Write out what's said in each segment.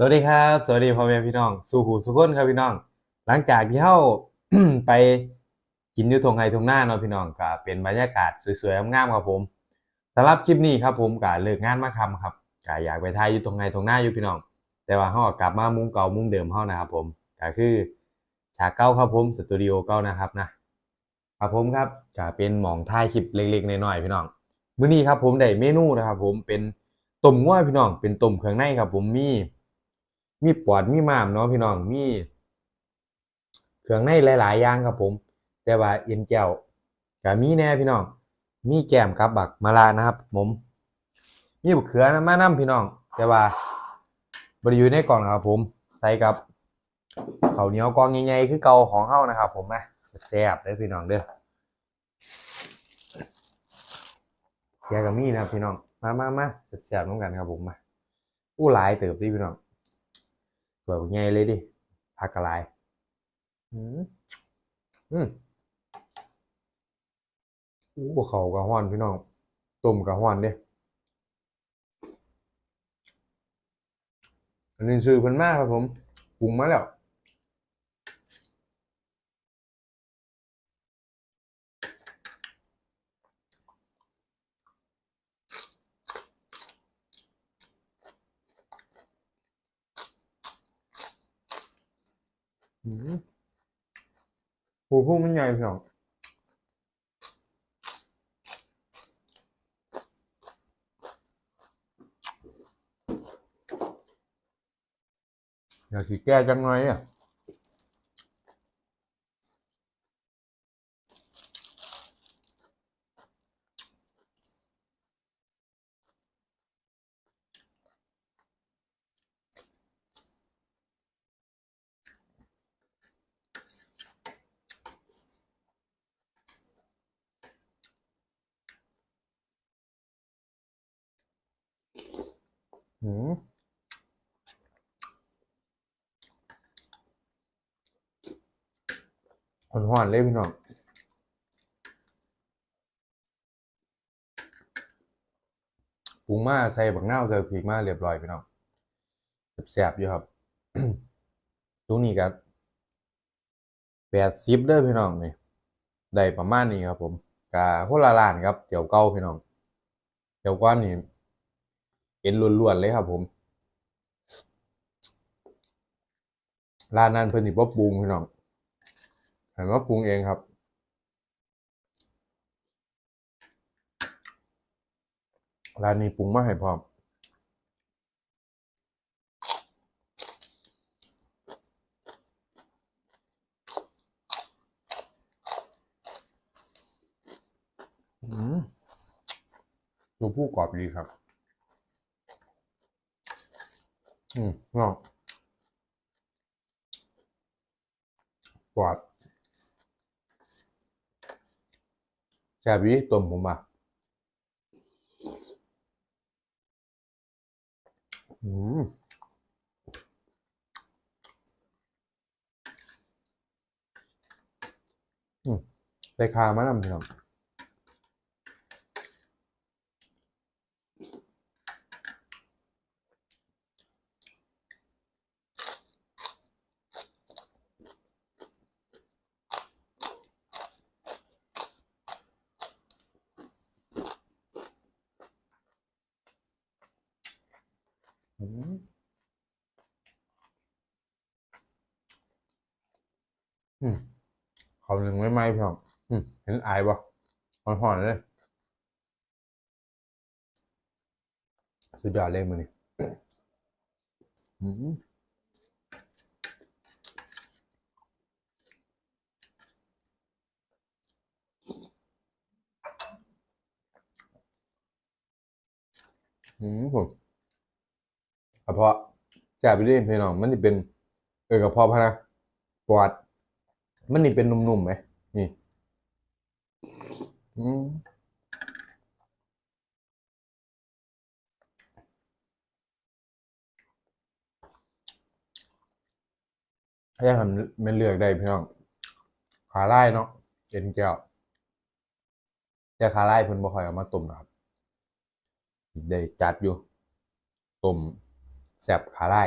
สวัสดีครับ สวัสดีพ่อแม่พี่น้อง สู่หูสุขคนครับพี่น้อง หลังจากที่เฮาไปกินอยู่ทงไฮทงหน้าเนาะพี่น้องก็เป็นบรรยากาศสวยๆงามๆครับผมสำหรับคลิปนี้ครับผมก็เลิกงานมาคำครับก็อยากไปถ่ายอยู่ทงไฮทงหน้าอยู่พี่น้อง แต่ว่าเฮากลับมามุมเก่ามุมเดิมเฮานะครับผมก็คือฉากเก่าครับผมสตูดิโอเก่านะครับนะครับผมครับก็เป็นหมองถ่ายคลิปเล็กๆน้อยๆพี่น้องมื้อนี้ครับผมได้เมนูนะครับผมเป็นต้มงัวพี่น้องเป็นต้มเครื่องในครับผมมี มีปอดมีม้ามเนาะพี่น้องมีเครื่องในหลาย ๆ อย่างครับผม แต่ว่าเอ็นแก้วก็มีแน่พี่น้อง มีแก้มกับบักมะระนะครับ ผมมีบักเขือนะมานํพี่น้อง แต่ว่าบริอยู่ในกล่องนครับผม ใส่กับข้าวเหนียวกองใหญ่ๆคือเกาของเฮานะครับ ผมนะแซ่บเด้พี่น้องเด้อเสียกับมีนะพี่น้อง มามามาแซ่บๆน้องกันครับผมมาอู้หลายเติบดิพี่น้อง สวยใหญ่เลยดิผักกะลายอืมอืมอู้เขากระห้อนพี่น้องต้มกระห้อนเด้อันนี้ซื้อเพิ่นมากครับผมปรุงมาแล้ว หูพุ่งมันใหญ่พี่น้องอยากสิแก้จังไงอะ อืมหอนๆเลยพี่น้องปรุงมาใส่บักนาวใส่พริกมาเรียบร้อยพี่น้องแซ่บๆอยู่ครับตรงนี้ก็แปดสิบเด้อพี่น้องนี่ได้ประมาณนี้ครับ ผมกะคละร้านครับเตี๋ยวเก่าพี่น้องเตี๋ยวก้อนนี่ เอ็นล้วนๆเลยครับผมร้านนั้นเพิ่นสิบ่ปรุงพี่น้องให้มาปรุงเองครับ ร้านนี้ปรุงมาให้พร้อมอืมตัวผู้กรอบดีครับ อืมงอกกรอบแซบดีต้มผมอะอืมอืมได้คามานำพี่น้อง อืมเขาหนึ่งไม่ไหมพี่น้องอืมเห็นอายบ่ห่อนๆเลยสุดยอดเลยมือนี่อืมอืมผม ระเพาะแซ่บไปเรื่อยพี่น้องมันนี่เป็น เออกระเพาะพะนะปอด มันนี่เป็นนุ่มๆไหมนี่อืมถ้าอยากทำมันเลือกได้พี่น้อง ขาไล่เนาะเอ็นแก้วแต่ขาไล่เพิ่นบ่ค่อยเอามาต้มนะครับ ได้จัดอยู่ต้ม แสบขาไล่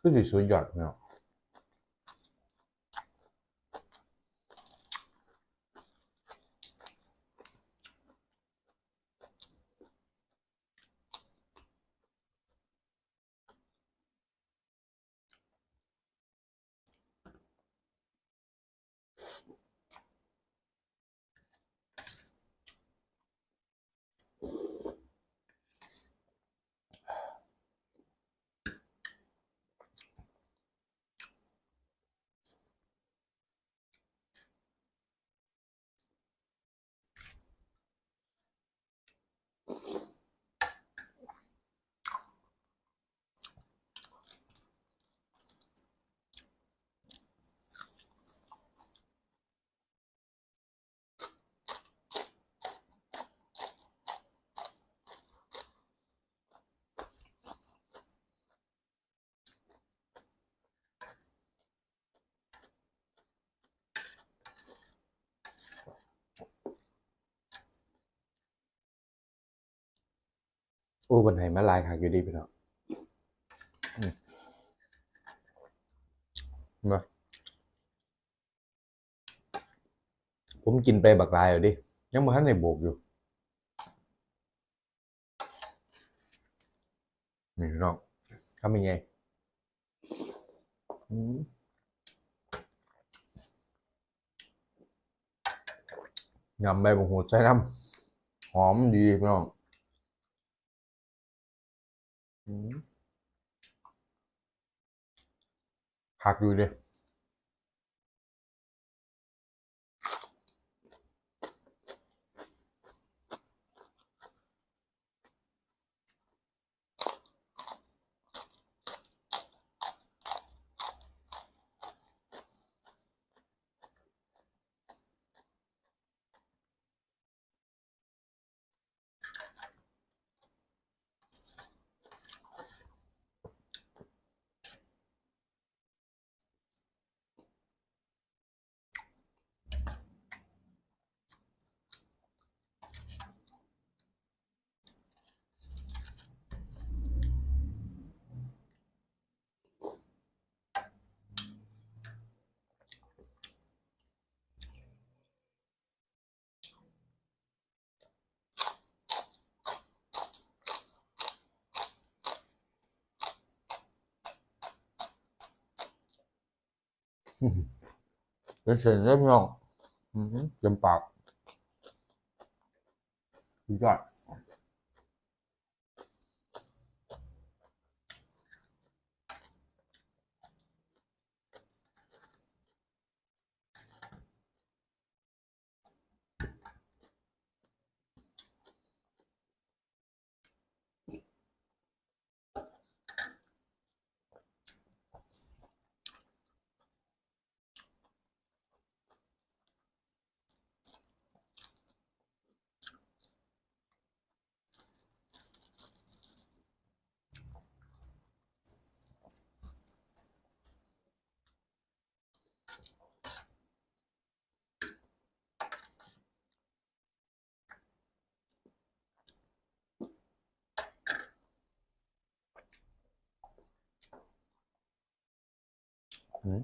ขึ้นสุดยอดเนาะ อ้บนไหนมาลายคักอยู่ดีพี่น้องอืมาผมกินไปบักลายอยู่ดิ ยังบ่ทันได้โบกอยู่นี่น้องทำยังไงยำใบบักหูใส่น้ำหอมดีพี่น้อง หักอยู่เดิ เป็นเส้นเล็กน้องอืมเต็มปากดีจัดอืม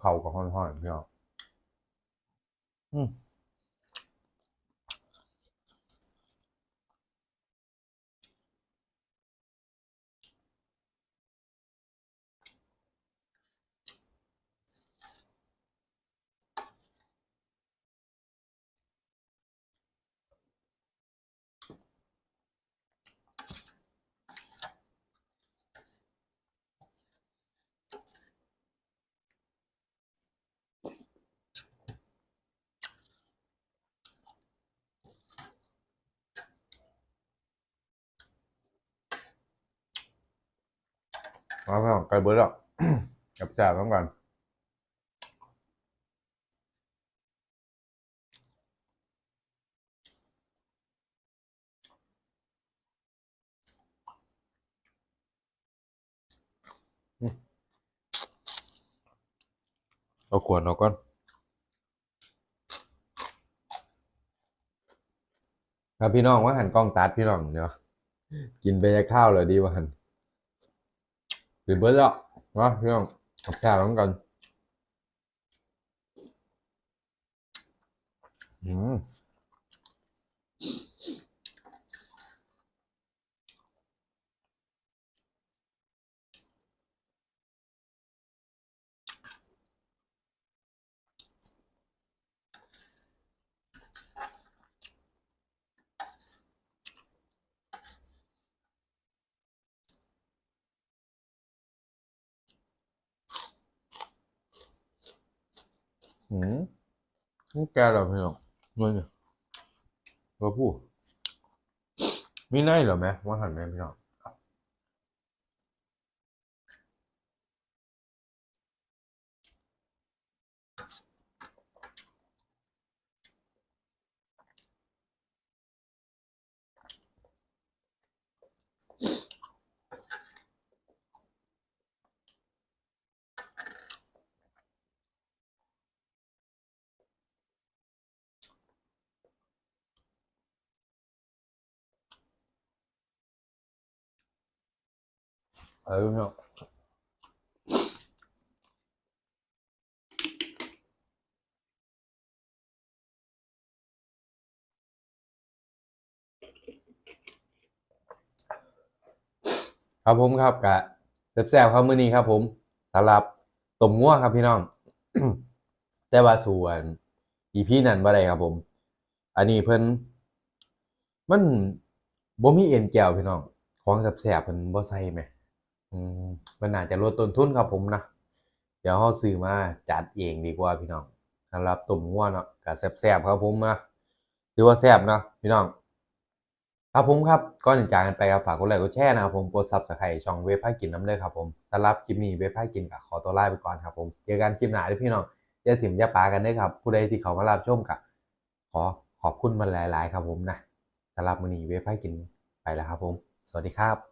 เข่ากับห้อนๆพี่น้องอืม มาพี่น้องไกลเบิร์ดแล้วกับจ่าต้องกันเอาขวดเอาก่อนครับพี่น้องว่าหันกล้องตัดพี่น้องเนาะกินไปจะข้าวเลยดีว่าหัน Thì bớt đó. Đó, thấy không? แซ่บแล้ อืมนี่แกเหรอพี่น้องนั่นเนี่ยก็พูดมีไนเหรอไหมว่าหันไหมพี่น้อง เออพี่น้องครับผมครับกะแซ่บๆครับมื้อนี้ครับ ผมสำหรับต้มงัวครับพี่น้อง แต่ว่าส่วนอีพี่นั้นบ่ได้ครับ ผม อันนี้เพิ่นมันบ่มีเอ็นแก้วพี่น้อง ของแซ่บๆเพิ่นบ่ใส่แหมอื มันน่าจจะลดต้นทุนครับผมนะเดี๋ยวเราซื้อมาจัดเองดีกว่าพี่น้องสำหรับต้มงัวเนาะก็แซ่บๆครับผมนะถือว่าแซ่บเนาะพี่น้อง ครับผมครับก่อนจะจากกันไปครับฝากกดไลค์กดแชร์นะครับผมกดซับสไครต์ช่องเว็บไพ่กินน้ำเด้อครับผมสำหรับคลิปนี้เว็บไพ่กินกับขอตัวลาไปก่อนครับผมเจอกันคลิปหน้าด้อพี่น้องอย่าถิ่มอย่าปากันด้อครับ ผู้ใดที่เขามารับชมกับขอขอบคุณมันหลาย ๆ ครับผมนะสำหรับมือนี้เว็บไพ่กินไปแล้วครับผม สวัสดีครับ